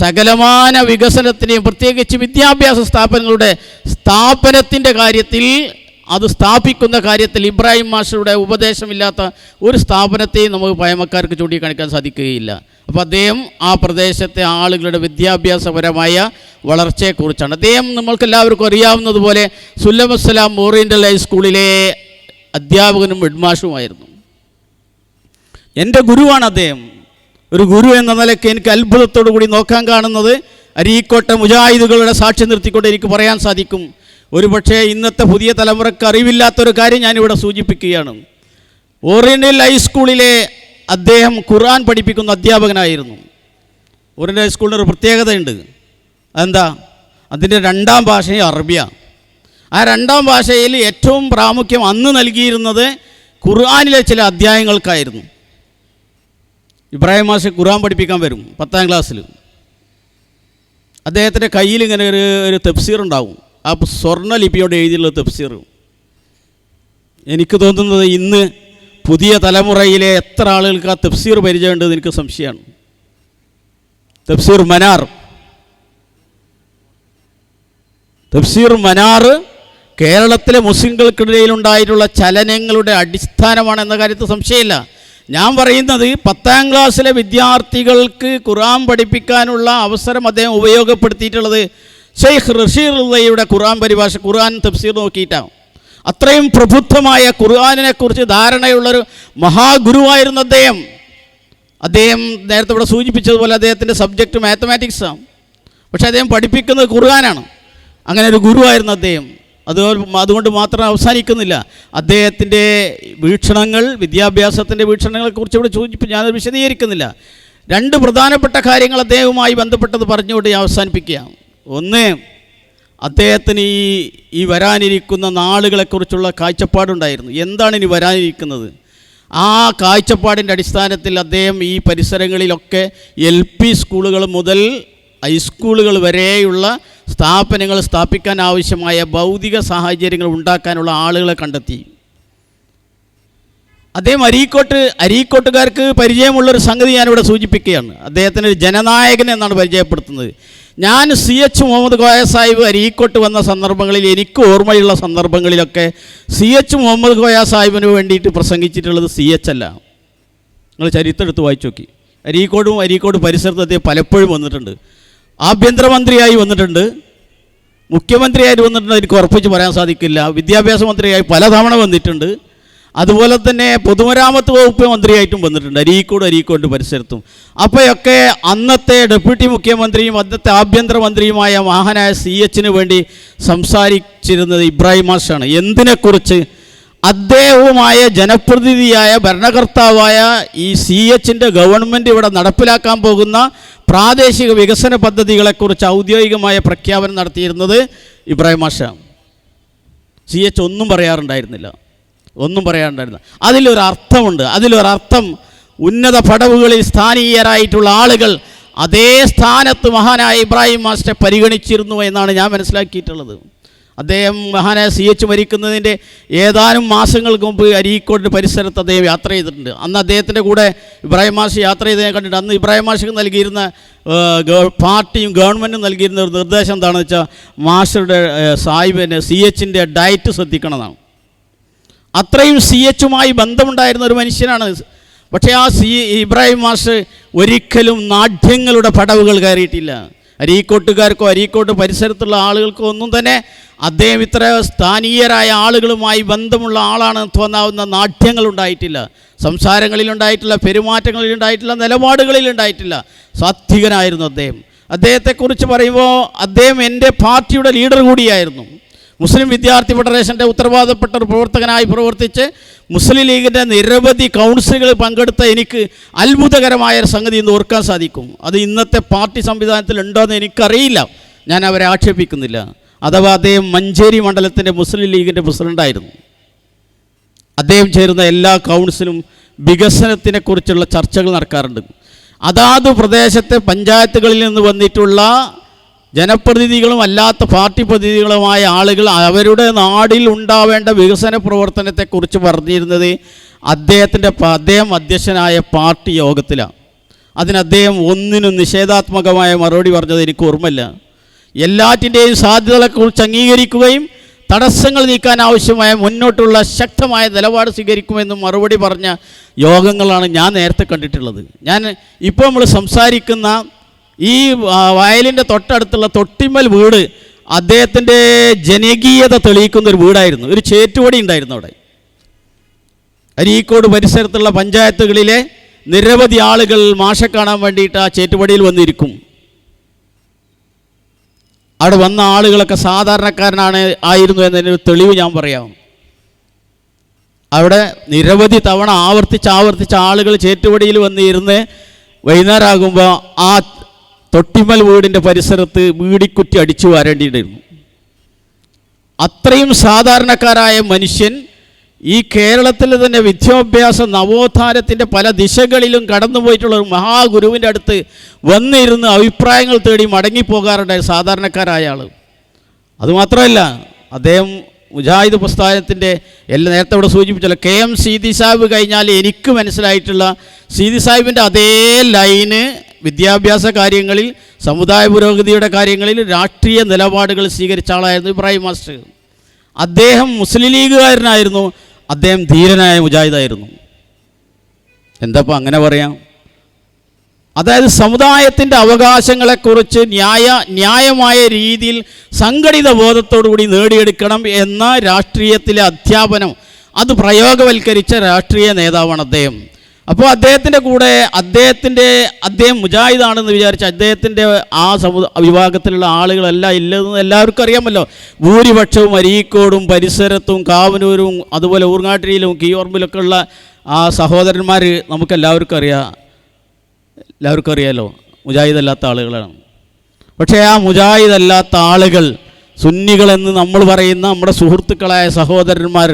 സകലമാന വികസനത്തിനെയും പ്രത്യേകിച്ച് വിദ്യാഭ്യാസ സ്ഥാപനങ്ങളുടെ സ്ഥാപനത്തിന്റെ കാര്യത്തിൽ അത് സ്ഥാപിക്കുന്ന കാര്യത്തിൽ ഇബ്രാഹിം മാഷയുടെ ഉപദേശമില്ലാത്ത ഒരു സ്ഥാപനത്തെയും നമുക്ക് പയമക്കാർക്ക് ചൂണ്ടിക്കാണിക്കാൻ സാധിക്കുകയില്ല. അപ്പോൾ അദ്ദേഹം ആ പ്രദേശത്തെ ആളുകളുടെ വിദ്യാഭ്യാസപരമായ വളർച്ചയെക്കുറിച്ചാണ്. അദ്ദേഹം നമ്മൾക്ക് എല്ലാവർക്കും അറിയാവുന്നതുപോലെ സുല്ലമസ്സലാം ഓറിയന്റൽ ഹൈസ്കൂളിലെ അധ്യാപകനും ഹെഡ്മാഷുമായിരുന്നു. എന്റെ ഗുരുവാണ് അദ്ദേഹം. ഒരു ഗുരു എന്ന നിലയ്ക്ക് എനിക്ക് അത്ഭുതത്തോടു കൂടി നോക്കാൻ കാണുന്നത് അരീക്കോട്ടെ മുജാഹിദുകളുടെ സാക്ഷി നിർത്തിക്കൊണ്ട് എനിക്ക് പറയാൻ സാധിക്കും. ഒരുപക്ഷേ ഇന്നത്തെ പുതിയ തലമുറയ്ക്ക് അറിവില്ലാത്തൊരു കാര്യം ഞാനിവിടെ സൂചിപ്പിക്കുകയാണ്. ഓറിയന്റൽ ഹൈസ്കൂളിലെ അദ്ദേഹം ഖുർആൻ പഠിപ്പിക്കുന്ന അധ്യാപകനായിരുന്നു. ഓറിയന്റൽ ഹൈസ്കൂളിന് ഒരു പ്രത്യേകതയുണ്ട്. അതെന്താ? അതിന്റെ രണ്ടാം ഭാഷയും അറബിയാണ് ആ രണ്ടാം ഭാഷയിൽ ഏറ്റവും പ്രാമുഖ്യം അന്ന് നൽകിയിരുന്നത് ഖുർആാനിലെ ചില അധ്യായങ്ങൾക്കായിരുന്നു. ഇബ്രാഹിം മാഷ് ഖുർആൻ പഠിപ്പിക്കാൻ വരും പത്താം ക്ലാസ്സിൽ. അദ്ദേഹത്തിന്റെ കയ്യിൽ ഇങ്ങനെ ഒരു ഒരു തെഫ്സീർ ഉണ്ടാവും. ആ സ്വർണ ലിപിയോട് എഴുതിയുള്ള തഫ്സീർ. എനിക്ക് തോന്നുന്നത് ഇന്ന് പുതിയ തലമുറയിലെ എത്ര ആളുകൾക്ക് ആ തഫ്സീർ പരിചയമുണ്ടെന്ന് എനിക്ക് സംശയമാണ്. തഫ്സീർ മനാർ. തഫ്സീർ മനാർ കേരളത്തിലെ മുസ്ലിങ്ങൾക്കിടയിലുണ്ടായിട്ടുള്ള ചലനങ്ങളുടെ അടിസ്ഥാനമാണ് എന്ന കാര്യത്തിൽ സംശയമില്ല. ഞാൻ പറയുന്നത് പത്താം ക്ലാസ്സിലെ വിദ്യാർത്ഥികൾക്ക് ഖുർആൻ പഠിപ്പിക്കാനുള്ള അവസരം അദ്ദേഹം ഉപയോഗപ്പെടുത്തിയിട്ടുള്ളത് ഷെയ്ഖ് റഷീറുള്ളയുടെ ഖുർആൻ പരിഭാഷ ഖുർആൻ തഫ്സീർ നോക്കിയിട്ടാണ്. അത്രയും പ്രബുദ്ധമായ ഖുർആാനിനെക്കുറിച്ച് ധാരണയുള്ളൊരു മഹാഗുരുവായിരുന്നു അദ്ദേഹം. അദ്ദേഹം നേരത്തെ ഇവിടെ സൂചിപ്പിച്ചതുപോലെ അദ്ദേഹത്തിന്റെ സബ്ജക്റ്റ് മാത്തമാറ്റിക്സ് ആണ്. പക്ഷേ അദ്ദേഹം പഠിപ്പിക്കുന്നത് ഖുർആനാണ്. അങ്ങനെ ഒരു ഗുരുവായിരുന്നു അദ്ദേഹം. അതുപോലെ അതുകൊണ്ട് മാത്രം അവസാനിക്കുന്നില്ല. അദ്ദേഹത്തിന്റെ വീക്ഷണങ്ങൾ വിദ്യാഭ്യാസത്തിന്റെ വീക്ഷണങ്ങളെക്കുറിച്ച് ഇവിടെ സൂചിപ്പിച്ച് ഞാനത് വിശദീകരിക്കുന്നില്ല. രണ്ട് പ്രധാനപ്പെട്ട കാര്യങ്ങൾ അദ്ദേഹവുമായി ബന്ധപ്പെട്ടത് പറഞ്ഞുകൊണ്ട് ഞാൻ അവസാനിപ്പിക്കുകയാണ്. ഒന്ന് അദ്ദേഹത്തിന് ഈ ഈ വരാനിരിക്കുന്ന നാളുകളെക്കുറിച്ചുള്ള കാഴ്ചപ്പാടുണ്ടായിരുന്നു. എന്താണ് ഇനി വരാനിരിക്കുന്നത്? ആ കാഴ്ചപ്പാടിന്റെ അടിസ്ഥാനത്തിൽ അദ്ദേഹം ഈ പരിസരങ്ങളിലൊക്കെ എൽ പി സ്കൂളുകൾ മുതൽ ഹൈസ്കൂളുകൾ വരെയുള്ള സ്ഥാപനങ്ങൾ സ്ഥാപിക്കാൻ ആവശ്യമായ ഭൗതിക സാഹചര്യങ്ങൾ ഉണ്ടാക്കാനുള്ള ആളുകളെ കണ്ടെത്തി. അദ്ദേഹം അരീക്കോട്ട് അരീക്കോട്ടുകാർക്ക് പരിചയമുള്ളൊരു സംഗതി ഞാനിവിടെ സൂചിപ്പിക്കുകയാണ്. അദ്ദേഹത്തിന് ഒരു ജനനായകൻ എന്നാണ് പരിചയപ്പെടുത്തുന്നത്. ഞാൻ സി എച്ച് മുഹമ്മദ് കോയ സാഹിബ് അരീക്കോട്ട് വന്ന സന്ദർഭങ്ങളിൽ എനിക്ക് ഓർമ്മയുള്ള സന്ദർഭങ്ങളിലൊക്കെ സി എച്ച് മുഹമ്മദ് കോയ സാഹിബിന് വേണ്ടിയിട്ട് പ്രസംഗിച്ചിട്ടുള്ളത് സി എച്ച് അല്ല. നിങ്ങൾ ചരിത്രം എടുത്ത് വായിച്ചു നോക്കി. അരീക്കോടും അരീക്കോട് പരിസരത്ത് അദ്ദേഹം പലപ്പോഴും വന്നിട്ടുണ്ട്. ആഭ്യന്തരമന്ത്രിയായി വന്നിട്ടുണ്ട്. മുഖ്യമന്ത്രിയായിട്ട് വന്നിട്ടുണ്ട് എനിക്ക് ഉറപ്പിച്ച് പറയാൻ സാധിക്കില്ല. വിദ്യാഭ്യാസ മന്ത്രിയായി പലതവണ വന്നിട്ടുണ്ട്. അതുപോലെ തന്നെ പൊതുമരാമത്ത് വകുപ്പ് മന്ത്രിയായിട്ടും വന്നിട്ടുണ്ട്. അരീക്കോട് അരീക്കോട് പരിസരത്തും. അപ്പോഴൊക്കെ അന്നത്തെ ഡെപ്യൂട്ടി മുഖ്യമന്ത്രിയും അന്നത്തെ ആഭ്യന്തരമന്ത്രിയുമായ മഹാനായ സി എച്ചിന് വേണ്ടി സംസാരിച്ചിരുന്നത് ഇബ്രാഹിം മാഷാണ്. എന്തിനെക്കുറിച്ച്? അദ്ദേഹവുമായ ജനപ്രതിനിധിയായ ഭരണകർത്താവായ ഈ സി എച്ചിന്റെ ഗവൺമെന്റ് ഇവിടെ നടപ്പിലാക്കാൻ പോകുന്ന പ്രാദേശിക വികസന പദ്ധതികളെക്കുറിച്ച് ഔദ്യോഗികമായ പ്രഖ്യാപനം നടത്തിയിരുന്നത് ഇബ്രാഹിം മാഷാണ്. സി എച്ച് ഒന്നും പറയാറുണ്ടായിരുന്നില്ല. ഒന്നും പറയാണ്ടായിരുന്നു അതിലൊരർത്ഥമുണ്ട്. അതിലൊരർത്ഥം ഉന്നത പടവുകളിൽ സ്ഥാനീയരായിട്ടുള്ള ആളുകൾ അതേ സ്ഥാനത്ത് മഹാനായ ഇബ്രാഹിം മാസ്റ്ററെ പരിഗണിച്ചിരുന്നു എന്നാണ് ഞാൻ മനസ്സിലാക്കിയിട്ടുള്ളത്. അദ്ദേഹം മഹാനായ സി എച്ച് മരിക്കുന്നതിന്റെ ഏതാനും മാസങ്ങൾക്ക് മുമ്പ് അരീക്കോട് പരിസരത്ത് അദ്ദേഹം യാത്ര ചെയ്തിട്ടുണ്ട്. അന്ന് അദ്ദേഹത്തിന്റെ കൂടെ ഇബ്രാഹിം മാഷ് യാത്ര ചെയ്തതിനെ കണ്ടിട്ട് അന്ന് ഇബ്രാഹിം മാഷിക്ക് നൽകിയിരുന്ന പാർട്ടിയും ഗവൺമെന്റും നൽകിയിരുന്ന ഒരു നിർദ്ദേശം എന്താണെന്ന് വെച്ചാൽ മാഷറുടെ സാഹിബിന്റെ സി എച്ചിന്റെ ഡയറ്റ് ശ്രദ്ധിക്കണമെന്നാണ്. അത്രയും സി എച്ചുമായി ബന്ധമുണ്ടായിരുന്ന ഒരു മനുഷ്യനാണ്. പക്ഷേ ആ സി ഇബ്രാഹിം മാഷ് ഒരിക്കലും നാട്യങ്ങളുടെ പടവുകൾ കയറിയിട്ടില്ല. അരീക്കോട്ടുകാർക്കോ അരീക്കോട്ട് പരിസരത്തുള്ള ആളുകൾക്കോ ഒന്നും തന്നെ അദ്ദേഹം ഇത്ര സ്ഥാനീയരായ ആളുകളുമായി ബന്ധമുള്ള ആളാണെന്ന് തോന്നാവുന്ന നാട്യങ്ങളുണ്ടായിട്ടില്ല സംസാരങ്ങളിലുണ്ടായിട്ടില്ല പെരുമാറ്റങ്ങളിലുണ്ടായിട്ടില്ല നിലപാടുകളിലുണ്ടായിട്ടില്ല സാത്വികനായിരുന്നു അദ്ദേഹം. അദ്ദേഹത്തെക്കുറിച്ച് പറയുമ്പോൾ അദ്ദേഹം എന്റെ പാർട്ടിയുടെ ലീഡർ കൂടിയായിരുന്നു. മുസ്ലിം വിദ്യാർത്ഥി ഫെഡറേഷന്റെ ഉത്തരവാദപ്പെട്ട ഒരു പ്രവർത്തകനായി പ്രവർത്തിച്ച് മുസ്ലിം ലീഗിന്റെ നിരവധി കൗൺസിലുകളിൽ പങ്കെടുത്ത എനിക്ക് അത്ഭുതകരമായ ഒരു സംഗതി ഇന്ന് ഓർക്കാൻ സാധിക്കും. അത് ഇന്നത്തെ പാർട്ടി സംവിധാനത്തിൽ ഉണ്ടോ എന്ന് എനിക്കറിയില്ല. ഞാൻ അവരെ ആക്ഷേപിക്കുന്നില്ല. അഥവാ അദ്ദേഹം മഞ്ചേരി മണ്ഡലത്തിന്റെ മുസ്ലിം ലീഗിന്റെ പ്രസിഡന്റായിരുന്നു അദ്ദേഹം ചേരുന്ന എല്ലാ കൗൺസിലും വികസനത്തിനെക്കുറിച്ചുള്ള ചർച്ചകൾ നടക്കാറുണ്ട്. അതാത് പ്രദേശത്തെ പഞ്ചായത്തുകളിൽ നിന്ന് വന്നിട്ടുള്ള ജനപ്രതിനിധികളും അല്ലാത്ത പാർട്ടി പ്രതിനിധികളുമായ ആളുകൾ അവരുടെ നാടിൽ ഉണ്ടാവേണ്ട വികസന പ്രവർത്തനത്തെക്കുറിച്ച് പറഞ്ഞിരുന്നത് അദ്ദേഹത്തിന്റെ അദ്ദേഹം അധ്യക്ഷനായ പാർട്ടി യോഗത്തിലാണ്. അതിന് അദ്ദേഹം ഒന്നിനും നിഷേധാത്മകമായ മറുപടി പറഞ്ഞത് എനിക്ക് ഓർമ്മയില്ല. എല്ലാറ്റിന്റെയും സാധ്യതകളെക്കുറിച്ച് അംഗീകരിക്കുകയും തടസ്സങ്ങൾ നീക്കാൻ ആവശ്യമായ മുന്നോട്ടുള്ള ശക്തമായ നിലപാട് സ്വീകരിക്കുമെന്നും മറുപടി പറഞ്ഞ യോഗങ്ങളാണ് ഞാൻ നേരത്തെ കണ്ടിട്ടുള്ളത്. ഞാൻ ഇപ്പോൾ നമ്മൾ സംസാരിക്കുന്ന ഈ വയലിന്റെ തൊട്ടടുത്തുള്ള തൊട്ടിമ്മൽ വീട് അദ്ദേഹത്തിന്റെ ജനകീയത തെളിയിക്കുന്ന ഒരു വീടായിരുന്നു. ഒരു ചേറ്റുപടി ഉണ്ടായിരുന്നു അവിടെ. അരീക്കോട് പരിസരത്തുള്ള പഞ്ചായത്തുകളിലെ നിരവധി ആളുകൾ മാഷെ കാണാൻ വേണ്ടിയിട്ട് ആ ചേറ്റുപടിയിൽ വന്നിരിക്കും. അവിടെ വന്ന ആളുകളൊക്കെ സാധാരണക്കാരനാണ് ആയിരുന്നു എന്നതിനൊരു തെളിവ് ഞാൻ പറയാം. അവിടെ നിരവധി തവണ ആവർത്തിച്ച് ആവർത്തിച്ച് ആളുകൾ ചേറ്റുപടിയിൽ വന്നിരുന്ന് വൈകുന്നേരമാകുമ്പോൾ ആ തൊട്ടിമൽ വീടിന്റെ പരിസരത്ത് വീടിക്കുറ്റി അടിച്ചു വാരേണ്ടിയിരുന്നു. അത്രയും സാധാരണക്കാരായ മനുഷ്യൻ ഈ കേരളത്തിൽ തന്നെ വിദ്യാഭ്യാസ നവോത്ഥാനത്തിന്റെ പല ദിശകളിലും കടന്നുപോയിട്ടുള്ള ഒരു മഹാഗുരുവിന്റെ അടുത്ത് വന്നിരുന്ന് അഭിപ്രായങ്ങൾ തേടി മടങ്ങിപ്പോകാറുണ്ടായ സാധാരണക്കാരായ ആൾ അതുമാത്രമല്ല അദ്ദേഹം മുജാഹിദ് പ്രസ്ഥാനത്തിന്റെ എല്ലാം നേരത്തെ ഇവിടെ സൂചിപ്പിച്ചല്ലോ കെ എം സീതി സാഹിബ് കഴിഞ്ഞാൽ എനിക്ക് മനസ്സിലായിട്ടുള്ള സീതി സാഹിബിന്റെ അതേ ലൈന് വിദ്യാഭ്യാസ കാര്യങ്ങളിൽ സമുദായ പുരോഗതിയുടെ കാര്യങ്ങളിൽ രാഷ്ട്രീയ നിലപാടുകൾ സ്വീകരിച്ച ആളായിരുന്നു ഇബ്രാഹിം മാസ്റ്റർ. അദ്ദേഹം മുസ്ലിം ലീഗുകാരനായിരുന്നു അദ്ദേഹം ധീരനായ മുജാഹിദായിരുന്നു. എന്തപ്പോൾ അങ്ങനെ പറയാം? അതായത് സമുദായത്തിന്റെ അവകാശങ്ങളെക്കുറിച്ച് ന്യായ ന്യായമായ രീതിയിൽ സംഘടിത ബോധത്തോടുകൂടി നേടിയെടുക്കണം എന്ന രാഷ്ട്രീയത്തിലെ അധ്യാപനം അത് പ്രയോഗവൽക്കരിച്ച രാഷ്ട്രീയ നേതാവാണ് അദ്ദേഹം. അപ്പോൾ അദ്ദേഹത്തിന്റെ കൂടെ അദ്ദേഹത്തിന്റെ അദ്ദേഹം മുജാഹിദാണെന്ന് വിചാരിച്ച അദ്ദേഹത്തിന്റെ ആ സമു വിഭാഗത്തിലുള്ള ആളുകളെല്ലാം ഇല്ലെന്ന് എല്ലാവർക്കും അറിയാമല്ലോ. ഭൂരിപക്ഷവും അരീക്കോടും പരിസരത്തും കാവനൂരും അതുപോലെ ഊർങ്ങാട്ടിരിയിലും കീയോർമ്പിലൊക്കെ ഉള്ള ആ സഹോദരന്മാർ നമുക്ക് എല്ലാവർക്കും അറിയാം എല്ലാവർക്കും അറിയാമല്ലോ മുജാഹിദല്ലാത്ത ആളുകളാണ്. പക്ഷേ ആ മുജാഹിദല്ലാത്ത ആളുകൾ സുന്നികളെന്ന് നമ്മൾ പറയുന്ന നമ്മുടെ സുഹൃത്തുക്കളായ സഹോദരന്മാർ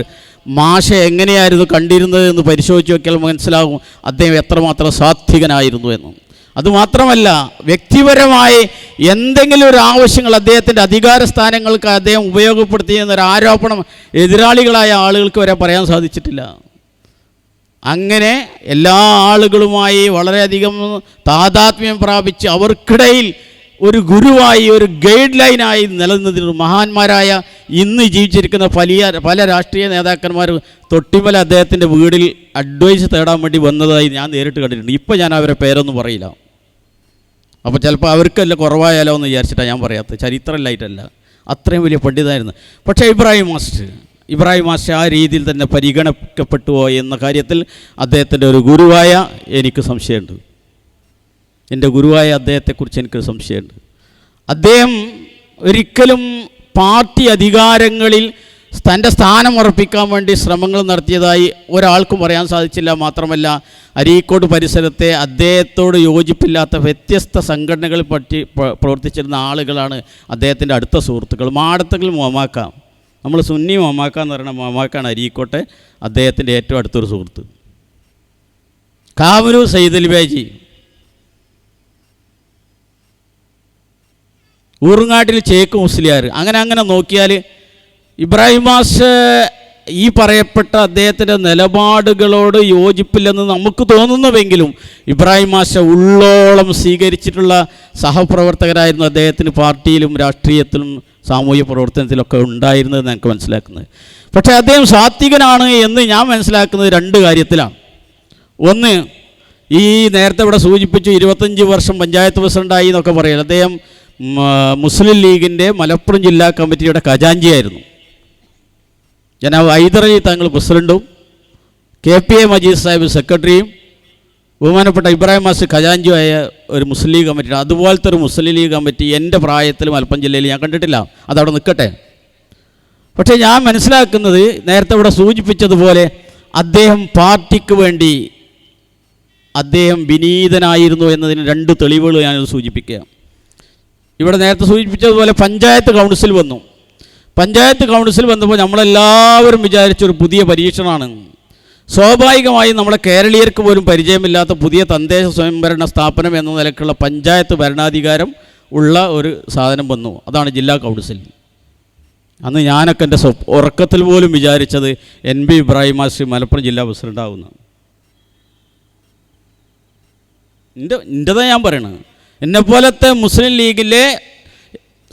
മാഷ എങ്ങനെയായിരുന്നു കണ്ടിരുന്നത് എന്ന് പരിശോധിച്ച് നോക്കിയാൽ മനസ്സിലാകും അദ്ദേഹം എത്രമാത്രം സാത്വികനായിരുന്നു എന്ന്. അതുമാത്രമല്ല വ്യക്തിപരമായി എന്തെങ്കിലും ഒരു ആവശ്യങ്ങൾ അദ്ദേഹത്തിന്റെ അധികാര സ്ഥാനങ്ങൾക്ക് അദ്ദേഹം ഉപയോഗപ്പെടുത്തിയെന്നൊരു ആരോപണം എതിരാളികളായ ആളുകൾക്ക് വരെ പറയാൻ സാധിച്ചിട്ടില്ല. അങ്ങനെ എല്ലാ ആളുകളുമായി വളരെയധികം താതാത്മ്യം പ്രാപിച്ച് അവർക്കിടയിൽ ഒരു ഗുരുവായി ഒരു ഗൈഡ് ലൈനായി നിലനിന്നതിന് മഹാന്മാരായ ഇന്ന് ജീവിച്ചിരിക്കുന്ന വലിയ പല രാഷ്ട്രീയ നേതാക്കന്മാർ തൊട്ടിമല അദ്ദേഹത്തിന്റെ വീടിൽ അഡ്വൈസ് തേടാൻ വേണ്ടി വന്നതായി ഞാൻ നേരിട്ട് കണ്ടിട്ടുണ്ട്. ഇപ്പോൾ ഞാൻ അവരെ പേരൊന്നും പറയില്ല. അപ്പോൾ ചിലപ്പോൾ അവർക്കല്ല കുറവായാലോ എന്ന് വിചാരിച്ചിട്ടാണ് ഞാൻ പറയാത്തത്. ചരിത്രമില്ലായിട്ടല്ല അത്രയും വലിയ പണ്ഡിതായിരുന്നു പക്ഷേ ഇബ്രാഹിം മാസ്റ്റർ ഇബ്രാഹിം മാസ്റ്റർ ആ രീതിയിൽ തന്നെ പരിഗണിക്കപ്പെട്ടുവോ എന്ന കാര്യത്തിൽ അദ്ദേഹത്തിന്റെ ഒരു ഗുരുവായ എനിക്ക് സംശയമുണ്ട്. എന്റെ ഗുരുവായ അദ്ദേഹത്തെക്കുറിച്ച് എനിക്ക് സംശയമുണ്ട്. അദ്ദേഹം ഒരിക്കലും പാർട്ടി അധികാരങ്ങളിൽ തന്റെ സ്ഥാനം ഉറപ്പിക്കാൻ വേണ്ടി ശ്രമങ്ങൾ നടത്തിയതായി ഒരാൾക്കും പറയാൻ സാധിച്ചില്ല. മാത്രമല്ല അരീക്കോട് പരിസരത്തെ അദ്ദേഹത്തോട് യോജിപ്പില്ലാത്ത വ്യത്യസ്ത സംഘടനകളിൽ പറ്റി പ്രവർത്തിച്ചിരുന്ന ആളുകളാണ് അദ്ദേഹത്തിന്റെ അടുത്ത സുഹൃത്തുക്കൾ. മാടത്തകൾ മോമാക്കാം നമ്മൾ സുന്നി മൊമാക്ക എന്ന് പറയുന്ന മോമാക്കാണ് അരീക്കോട്ടെ അദ്ദേഹത്തിന്റെ ഏറ്റവും അടുത്തൊരു സുഹൃത്ത്. കാവരു അലി ബാജി. ഊറുങ്ങാട്ടിൽ ചേക്ക് മുസ്ലിയാർ. അങ്ങനെ അങ്ങനെ നോക്കിയാൽ ഇബ്രാഹിം മാഷ് ഈ പറയപ്പെട്ട അദ്ദേഹത്തിന്റെ നിലപാടുകളോട് യോജിപ്പില്ലെന്ന് നമുക്ക് തോന്നുന്നുവെങ്കിലും ഇബ്രാഹിം മാഷ ഉള്ളോളം സ്വീകരിച്ചിട്ടുള്ള സഹപ്രവർത്തകരായിരുന്നു അദ്ദേഹത്തിന് പാർട്ടിയിലും രാഷ്ട്രീയത്തിലും സാമൂഹ്യ പ്രവർത്തനത്തിലൊക്കെ ഉണ്ടായിരുന്നത് ഞങ്ങൾക്ക് മനസ്സിലാക്കുന്നത്. പക്ഷേ അദ്ദേഹം സാത്വികനാണ് എന്ന് ഞാൻ മനസ്സിലാക്കുന്നത് രണ്ട് കാര്യത്തിലാണ്. ഒന്ന് ഈ നേരത്തെ ഇവിടെ സൂചിപ്പിച്ചു ഇരുപത്തഞ്ച് വർഷം പഞ്ചായത്ത് പ്രസിഡന്റായി എന്നൊക്കെ പറയാം അദ്ദേഹം മുസ്ലിം ലീഗിന്റെ മലപ്പുറം ജില്ലാ കമ്മിറ്റിയുടെ ഖജാഞ്ചിയായിരുന്നു ജനാബ് ഹൈദറലി തങ്ങൾ പ്രസിഡന്റും K P A Majeed Sahib സെക്രട്ടറിയും ബഹുമാനപ്പെട്ട ഇബ്രാഹിം മാസ് ഖജാഞ്ചിയായ ഒരു മുസ്ലിം ലീഗ് കമ്മിറ്റി അതുപോലത്തെ ഒരു മുസ്ലിം ലീഗ് കമ്മിറ്റി എന്റെ പ്രായത്തിൽ മലപ്പുറം ജില്ലയിൽ ഞാൻ കണ്ടിട്ടില്ല. അതവിടെ നിൽക്കട്ടെ. പക്ഷേ ഞാൻ മനസ്സിലാക്കുന്നത് നേരത്തെ ഇവിടെ സൂചിപ്പിച്ചതുപോലെ അദ്ദേഹം പാർട്ടിക്ക് വേണ്ടി അദ്ദേഹം വിനീതനായിരുന്നു എന്നതിന് രണ്ട് തെളിവുകൾ ഞാനത് സൂചിപ്പിക്കുക ഇവിടെ നേരത്തെ സൂചിപ്പിച്ചതുപോലെ പഞ്ചായത്ത് കൗൺസിൽ വന്നു. പഞ്ചായത്ത് കൗൺസിൽ വന്നപ്പോൾ നമ്മളെല്ലാവരും വിചാരിച്ചൊരു പുതിയ പരീക്ഷണമാണ്. സ്വാഭാവികമായും നമ്മളെ കേരളീയർക്ക് പോലും പരിചയമില്ലാത്ത പുതിയ തദ്ദേശ സ്വയംഭരണ സ്ഥാപനം എന്ന നിലക്കുള്ള പഞ്ചായത്ത് ഭരണാധികാരം ഉള്ള ഒരു സാധനം വന്നു. അതാണ് ജില്ലാ കൗൺസിൽ അന്ന് ഞാനൊക്കെ എന്റെ ഉറക്കത്തിൽ പോലും വിചാരിച്ചത് N B Ibrahim master Malappuram ജില്ലാ പ്രസിഡന്റാവുന്നു എന്റെ എന്റെതാണ് ഞാൻ പറയണത്. എന്നെപ്പോലത്തെ മുസ്ലിം ലീഗിലെ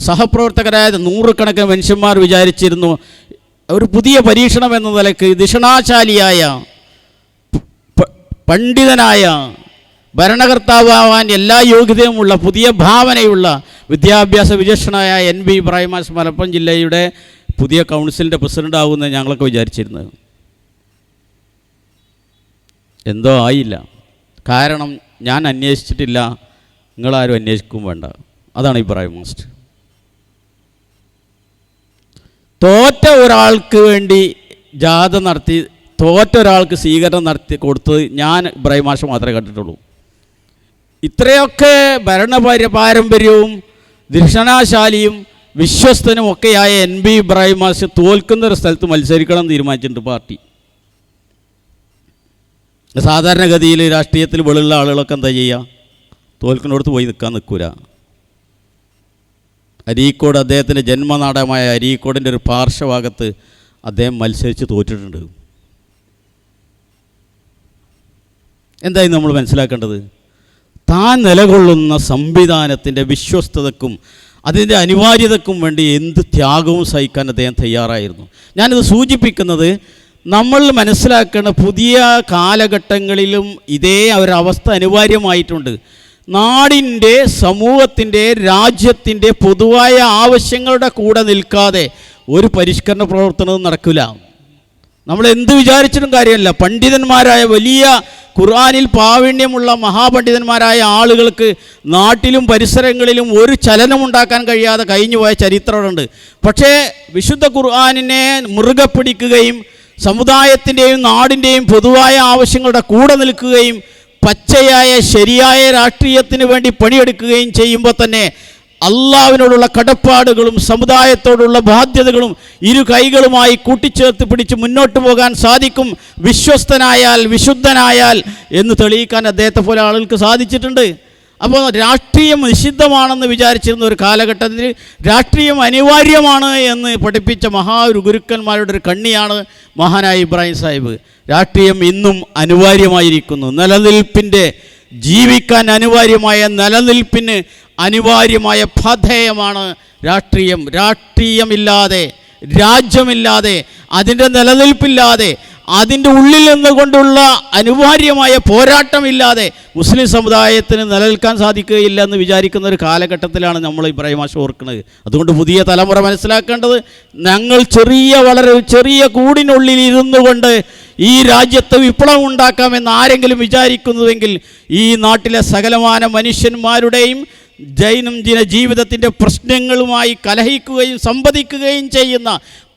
സഹപ്രവർത്തകരായ നൂറുകണക്കിന് മനുഷ്യന്മാർ വിചാരിച്ചിരുന്നു ഒരു പുതിയ പരീക്ഷണം എന്ന നിലയ്ക്ക് ദിഷണാശാലിയായ പണ്ഡിതനായ ഭരണകർത്താവാൻ എല്ലാ യോഗ്യതയുമുള്ള പുതിയ ഭാവനയുള്ള വിദ്യാഭ്യാസ വിചക്ഷണായ എൻ ബി ഇബ്രാഹിമാസ് മലപ്പുറം ജില്ലയുടെ പുതിയ കൗൺസിലിന്റെ പ്രസിഡന്റ് ആകുമെന്ന് ഞങ്ങളൊക്കെ വിചാരിച്ചിരുന്നത്. എന്തോ ആയില്ല. കാരണം ഞാൻ അന്വേഷിച്ചിട്ടില്ല. നിങ്ങളാരും അന്വേഷിക്കും വേണ്ട. അതാണ് ഇബ്രാഹിം മാസ്റ്റർ. തോറ്റ ഒരാൾക്ക് വേണ്ടി ജാഥ നടത്തി തോറ്റ ഒരാൾക്ക് സ്വീകരണം നടത്തി കൊടുത്തത് ഞാൻ ഇബ്രാഹിം മാഷ് മാത്രമേ കണ്ടിട്ടുള്ളൂ. ഇത്രയൊക്കെ ഭരണപര പാരമ്പര്യവും ദൃഷ്ണാശാലിയും വിശ്വസ്തനും ഒക്കെയായ എൻ ബി ഇബ്രാഹിം മാഷ് തോൽക്കുന്ന ഒരു സ്ഥലത്ത് മത്സരിക്കണം തീരുമാനിച്ചിട്ടുണ്ട് പാർട്ടി. സാധാരണഗതിയിൽ രാഷ്ട്രീയത്തിൽ വെളിയുള്ള ആളുകളൊക്കെ എന്താ ചെയ്യുക? തോൽക്കുന്നിടത്ത് പോയി നിൽക്കാൻ നിൽക്കൂല. അരീക്കോട് അദ്ദേഹത്തിന്റെ ജന്മനാടകമായ അരീക്കോടിന്റെ ഒരു പാർശ്വഭാഗത്ത് അദ്ദേഹം മത്സരിച്ച് തോറ്റിട്ടുണ്ട്. എന്തായി നമ്മൾ മനസ്സിലാക്കേണ്ടത്? താൻ നിലകൊള്ളുന്ന സംവിധാനത്തിന്റെ വിശ്വസ്തതക്കും അതിന്റെ അനിവാര്യതക്കും വേണ്ടി എന്ത് ത്യാഗവും സഹിക്കാൻ അദ്ദേഹം തയ്യാറായിരുന്നു. ഞാനിത് സൂചിപ്പിക്കുന്നത് നമ്മൾ മനസ്സിലാക്കേണ്ട പുതിയ കാലഘട്ടങ്ങളിലും ഇതേ ഒരവസ്ഥ അനിവാര്യമായിട്ടുണ്ട്. നാടിന്റെ സമൂഹത്തിന്റെ രാജ്യത്തിന്റെ പൊതുവായ ആവശ്യങ്ങളുടെ കൂടെ നിൽക്കാതെ ഒരു പരിഷ്കരണ പ്രവർത്തനവും നടക്കില്ല. നമ്മൾ എന്ത് വിചാരിച്ചിട്ടും കാര്യമല്ല. പണ്ഡിതന്മാരായ വലിയ ഖുർആാനിൽ പ്രാവീണ്യമുള്ള മഹാപണ്ഡിതന്മാരായ ആളുകൾക്ക് നാട്ടിലും പരിസരങ്ങളിലും ഒരു ചലനം ഉണ്ടാക്കാൻ കഴിയാതെ കഴിഞ്ഞുപോയ ചരിത്രമുണ്ട് പക്ഷേ വിശുദ്ധ ഖുർആാനിനെ മുറുകെ പിടിക്കുകയും സമുദായത്തിന്റെയും നാടിന്റെയും പൊതുവായ ആവശ്യങ്ങളുടെ കൂടെ നിൽക്കുകയും പച്ചയായ ശരിയായ രാഷ്ട്രീയത്തിന് വേണ്ടി പണിയെടുക്കുകയും ചെയ്യുമ്പോൾ തന്നെ അള്ളാവിനോടുള്ള കടപ്പാടുകളും സമുദായത്തോടുള്ള ബാധ്യതകളും ഇരു കൈകളുമായി കൂട്ടിച്ചേർത്ത് പിടിച്ച് മുന്നോട്ട് പോകാൻ സാധിക്കും. വിശ്വസ്തനായാൽ വിശുദ്ധനായാൽ എന്ന് തെളിയിക്കാൻ അദ്ദേഹത്തെ പോലെ ആളുകൾക്ക് സാധിച്ചിട്ടുണ്ട്. അപ്പോൾ രാഷ്ട്രീയം നിഷിദ്ധമാണെന്ന് വിചാരിച്ചിരുന്ന ഒരു കാലഘട്ടത്തിൽ രാഷ്ട്രീയം അനിവാര്യമാണ് എന്ന് പഠിപ്പിച്ച മഹാ ഒരു ഗുരുക്കന്മാരുടെ ഒരു കണ്ണിയാണ് മഹാനായ ഇബ്രാഹിം സാഹിബ്. രാഷ്ട്രീയം ഇന്നും അനിവാര്യമായിരിക്കുന്നു. നിലനിൽപ്പിന്റെ ജീവിക്കാൻ അനിവാര്യമായ നിലനിൽപ്പിന് അനിവാര്യമായ പഥേയമാണ് രാഷ്ട്രീയം. രാഷ്ട്രീയമില്ലാതെ രാജ്യമില്ലാതെ അതിന്റെ നിലനിൽപ്പില്ലാതെ അതിന്റെ ഉള്ളിൽ നിന്നുകൊണ്ടുള്ള അനിവാര്യമായ പോരാട്ടമില്ലാതെ മുസ്ലിം സമുദായത്തിന് നിലനിൽക്കാൻ സാധിക്കുകയില്ല എന്ന് വിചാരിക്കുന്ന ഒരു കാലഘട്ടത്തിലാണ് നമ്മൾ ഇബ്രാഹിം മാഷ് ഓർക്കുന്നത്. അതുകൊണ്ട് പുതിയ തലമുറ മനസ്സിലാക്കേണ്ടത് ഞങ്ങൾ ചെറിയ വളരെ ചെറിയ കൂടിനുള്ളിൽ ഇരുന്നു കൊണ്ട് ഈ രാജ്യത്ത് വിപ്ലവം ഉണ്ടാക്കാമെന്ന് ആരെങ്കിലും വിചാരിക്കുന്നുവെങ്കിൽ ഈ നാട്ടിലെ സകലമാന മനുഷ്യന്മാരുടെയും ദൈനംദിന ജീവിതത്തിന്റെ പ്രശ്നങ്ങളുമായി കലഹിക്കുകയും സംവദിക്കുകയും ചെയ്യുന്ന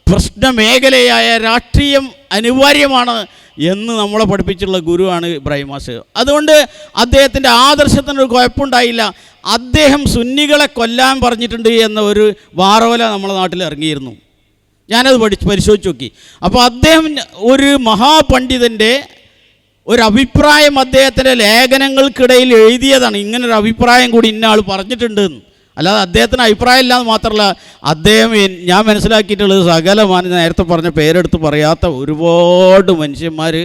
പ്രശ്നമേഖലയായ രാഷ്ട്രീയം അനിവാര്യമാണ് എന്ന് നമ്മളെ പഠിപ്പിച്ചിട്ടുള്ള ഗുരുവാണ് ഇബ്രാഹിം മാഷ്. അതുകൊണ്ട് അദ്ദേഹത്തിന്റെ ആദർശത്തിനൊരു കുഴപ്പമുണ്ടായില്ല. അദ്ദേഹം സുന്നികളെ കൊല്ലാൻ പറഞ്ഞിട്ടുണ്ട് എന്ന ഒരു വാറോല നമ്മുടെ നാട്ടിൽ ഇറങ്ങിയിരുന്നു. ഞാനത് പഠിച്ച് പരിശോധിച്ച് നോക്കി. അപ്പോൾ അദ്ദേഹം ഒരു മഹാപണ്ഡിതന്റെ ഒരു അഭിപ്രായം അദ്ദേഹത്തിന്റെ ലേഖനങ്ങൾക്കിടയിൽ എഴുതിയതാണ്. ഇങ്ങനൊരു അഭിപ്രായം കൂടി ഇന്ന ആൾ പറഞ്ഞിട്ടുണ്ട് എന്ന്. അല്ലാതെ അദ്ദേഹത്തിന് അഭിപ്രായം ഇല്ലാന്ന് മാത്രമല്ല അദ്ദേഹം ഞാൻ മനസ്സിലാക്കിയിട്ടുള്ളത് സകലമാണ് നേരത്തെ പറഞ്ഞ പേരെടുത്ത് പറയാത്ത ഒരുപാട് മനുഷ്യന്മാർ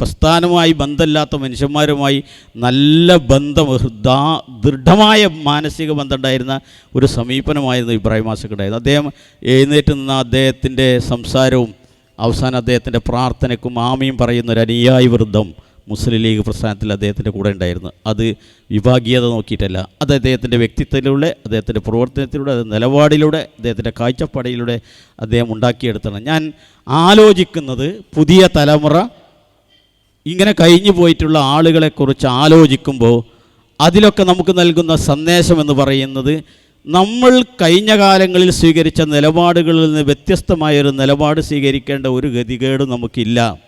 പ്രസ്ഥാനമായി ബന്ധമില്ലാത്ത മനുഷ്യന്മാരുമായി നല്ല ബന്ധം ഹൃദാ ദൃഢമായ മാനസിക ബന്ധമുണ്ടായിരുന്ന ഒരു സമീപനമായിരുന്നു ഇബ്രാഹിം മാസക്ക് ഉണ്ടായിരുന്നു അദ്ദേഹം എഴുന്നേറ്റ് നിന്ന അദ്ദേഹത്തിന്റെ സംസാരവും അവസാനം അദ്ദേഹത്തിന്റെ പ്രാർത്ഥനയ്ക്കും ആമയും പറയുന്ന ഒരു അനുയായി വൃദ്ധം മുസ്ലിം ലീഗ് പ്രസ്ഥാനത്തിൽ അദ്ദേഹത്തിന്റെ കൂടെ ഉണ്ടായിരുന്നു. അത് വിഭാഗീയത നോക്കിയിട്ടല്ല. അത് അദ്ദേഹത്തിന്റെ വ്യക്തിത്വത്തിലൂടെ അദ്ദേഹത്തിന്റെ പ്രവർത്തനത്തിലൂടെ അത് നിലപാടിലൂടെ അദ്ദേഹത്തിന്റെ കാഴ്ചപ്പാടിലൂടെ അദ്ദേഹം ഉണ്ടാക്കിയെടുത്തണം ഞാൻ ആലോചിക്കുന്നത് പുതിയ തലമുറ ഇങ്ങനെ കഴിഞ്ഞു പോയിട്ടുള്ള ആളുകളെക്കുറിച്ച് ആലോചിക്കുമ്പോൾ അതിലൊക്കെ നമുക്ക് നൽകുന്ന സന്ദേശം എന്ന് പറയുന്നത് നമ്മൾ കഴിഞ്ഞ കാലങ്ങളിൽ സ്വീകരിച്ച നിലപാടുകളിൽ നിന്ന് വ്യത്യസ്തമായൊരു നിലപാട് സ്വീകരിക്കേണ്ട ഒരു ഗതികേടും നമുക്കില്ല.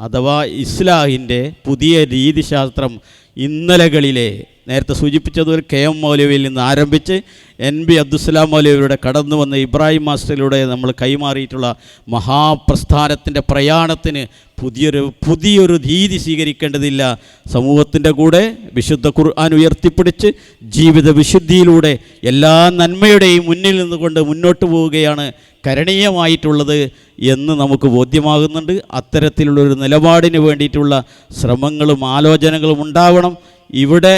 അഥവാ ഇസ്ലാഹിന്റെ പുതിയ രീതിശാസ്ത്രം ഇന്നലകളിലെ നേരത്തെ സൂചിപ്പിച്ചതുപോലെ കെ എം മൗലവിയിൽ നിന്ന് ആരംഭിച്ച് എൻ ബി അബ്ദുസ്സലാം മൗലവിയുടെ കടന്നു വന്ന ഇബ്രാഹിം മാസ്റ്ററിലൂടെ നമ്മൾ കൈമാറിയിട്ടുള്ള മഹാപ്രസ്ഥാനത്തിന്റെ പ്രയാണത്തിന് പുതിയൊരു പുതിയൊരു രീതി സ്വീകരിക്കേണ്ടതില്ല. സമൂഹത്തിന്റെ കൂടെ വിശുദ്ധ ഖുർആൻ ഉയർത്തിപ്പിടിച്ച് ജീവിത വിശുദ്ധിയിലൂടെ എല്ലാ നന്മയുടെയും മുന്നിൽ നിന്നുകൊണ്ട് മുന്നോട്ട് പോവുകയാണ് കരണീയമായിട്ടുള്ളത് എന്ന് നമുക്ക് ബോധ്യമാകുന്നുണ്ട്. അത്തരത്തിലുള്ളൊരു നിലപാടിന് വേണ്ടിയിട്ടുള്ള ശ്രമങ്ങളും ആലോചനകളും ഉണ്ടാവണം. ഇവിടെ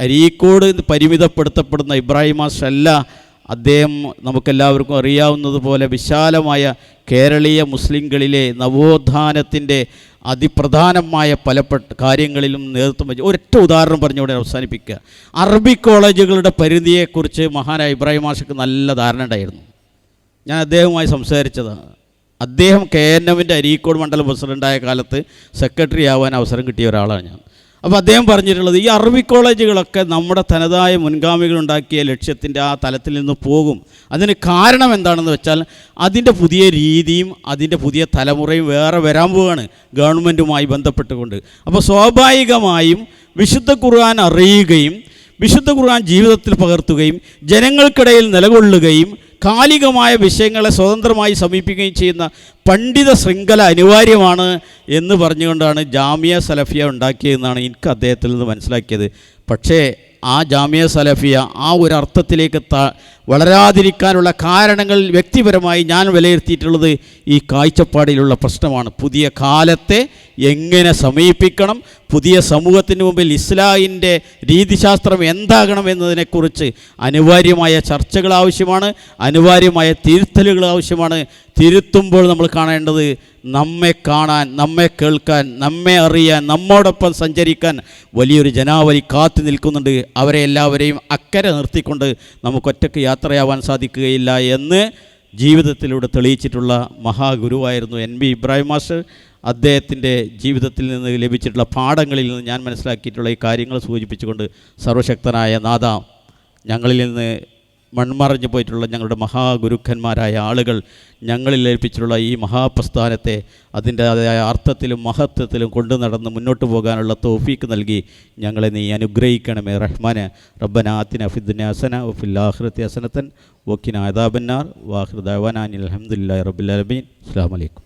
അരീക്കോട് പരിമിതപ്പെടുത്തപ്പെടുന്ന ഇബ്രാഹിം അല്ല അദ്ദേഹം നമുക്കെല്ലാവർക്കും അറിയാവുന്നതുപോലെ വിശാലമായ കേരളീയ മുസ്ലിങ്ങളിലെ നവോത്ഥാനത്തിന്റെ അതിപ്രധാനമായ പലപ്പെട്ട കാര്യങ്ങളിലും നേതൃത്വം വഹിച്ചു. ഒരൊറ്റ ഉദാഹരണം പറഞ്ഞുകൂടെ അവസാനിപ്പിക്കുക. അറബി കോളേജുകളുടെ പരിധിയെക്കുറിച്ച് മഹാനായ ഇബ്രാഹിം മാഷക്ക് നല്ല ധാരണ ഉണ്ടായിരുന്നു. ഞാൻ അദ്ദേഹവുമായി സംസാരിച്ചതാണ്. അദ്ദേഹം കെ എൻ എമ്മിന്റെ അരീക്കോട് മണ്ഡലം പ്രസിഡന്റായ കാലത്ത് സെക്രട്ടറി ആവാൻ അവസരം കിട്ടിയ ഒരാളാണ് ഞാൻ. അപ്പോൾ അദ്ദേഹം പറഞ്ഞിട്ടുള്ളത് ഈ അറബി കോളേജുകളൊക്കെ നമ്മുടെ തനതായ മുൻഗാമികളുണ്ടാക്കിയ ലക്ഷ്യത്തിന്റെ ആ തലത്തിൽ നിന്ന് പോകും. അതിന് കാരണം എന്താണെന്ന് വെച്ചാൽ അതിന്റെ പുതിയ രീതിയും അതിന്റെ പുതിയ തലമുറയും വേറെ വരാൻ പോവുകയാണ് ഗവൺമെന്റുമായി ബന്ധപ്പെട്ടുകൊണ്ട്. അപ്പോൾ സ്വാഭാവികമായും വിശുദ്ധ ഖുർആൻ അറിയുകയും വിശുദ്ധ ഖുർആൻ ജീവിതത്തിൽ പകർത്തുകയും ജനങ്ങൾക്കിടയിൽ നിലകൊള്ളുകയും കാലികമായ വിഷയങ്ങളെ സ്വതന്ത്രമായി സമീപിക്കുകയും ചെയ്യുന്ന പണ്ഡിത ശൃംഖല അനിവാര്യമാണ് എന്ന് പറഞ്ഞുകൊണ്ടാണ് ജാമിയ സലഫിയ ഉണ്ടാക്കിയതെന്നാണ് എനിക്ക് അദ്ദേഹത്തിൽ നിന്ന് മനസ്സിലാക്കിയത്. പക്ഷേ ആ ജാമിയ സലഫിയ ആ ഒരു അർത്ഥത്തിലേക്ക് വളരാതിരിക്കാനുള്ള കാരണങ്ങൾ വ്യക്തിപരമായി ഞാൻ വിലയിരുത്തിയിട്ടുള്ളത് ഈ കാഴ്ചപ്പാടിലുള്ള പ്രശ്നമാണ്. പുതിയ കാലത്തെ എങ്ങനെ സമീപിക്കണം? പുതിയ സമൂഹത്തിന് മുമ്പിൽ ഇസ്ലാമിന്റെ രീതിശാസ്ത്രം എന്താകണം എന്നതിനെക്കുറിച്ച് അനിവാര്യമായ ചർച്ചകൾ ആവശ്യമാണ്. അനിവാര്യമായ തിരുത്തലുകൾ ആവശ്യമാണ്. തിരുത്തുമ്പോൾ നമ്മൾ കാണേണ്ടത് നമ്മെ കാണാൻ നമ്മെ കേൾക്കാൻ നമ്മെ അറിയാൻ നമ്മോടൊപ്പം സഞ്ചരിക്കാൻ വലിയൊരു ജനാവലി കാത്തു നിൽക്കുന്നുണ്ട്. അവരെ എല്ലാവരെയും അക്കരെ നിർത്തിക്കൊണ്ട് നമുക്കൊറ്റയ്ക്ക് യാത്രയാവാൻ സാധിക്കുകയില്ല എന്ന് ജീവിതത്തിലൂടെ തെളിയിച്ചിട്ടുള്ള മഹാഗുരുവായിരുന്നു എൻ ബി ഇബ്രാഹിം മാസ്റ്റർ. അദ്ദേഹത്തിന്റെ ജീവിതത്തിൽ നിന്ന് ലഭിച്ചിട്ടുള്ള പാഠങ്ങളിൽ നിന്ന് ഞാൻ മനസ്സിലാക്കിയിട്ടുള്ള ഈ കാര്യങ്ങൾ സൂചിപ്പിച്ചുകൊണ്ട് സർവശക്തനായ നാഥ ഞങ്ങളിൽ നിന്ന് മൺമറഞ്ഞു പോയിട്ടുള്ള ഞങ്ങളുടെ മഹാഗുരുക്കന്മാരായ ആളുകൾ ഞങ്ങളിൽ ഏൽപ്പിച്ചിട്ടുള്ള ഈ മഹാപ്രസ്ഥാനത്തെ അതിന്റെതായ അർത്ഥത്തിലും മഹത്വത്തിലും കൊണ്ടു നടന്ന് മുന്നോട്ട് പോകാനുള്ള തോഫീക്ക് നൽകി ഞങ്ങളെ നീ അനുഗ്രഹിക്കണമേ. റഹ്മാന്. റബ്ബനാത്തിന ഫിദ്ദുന ഹസന വഫില്ലാഹ്റത്തി ഹസനത്തൻ വക്കിന അദാബന്നാർ. വാഹൃദാൻ അലഹമുല്ലാ റബുലബീൻ അസ്സാം വലൈക്കും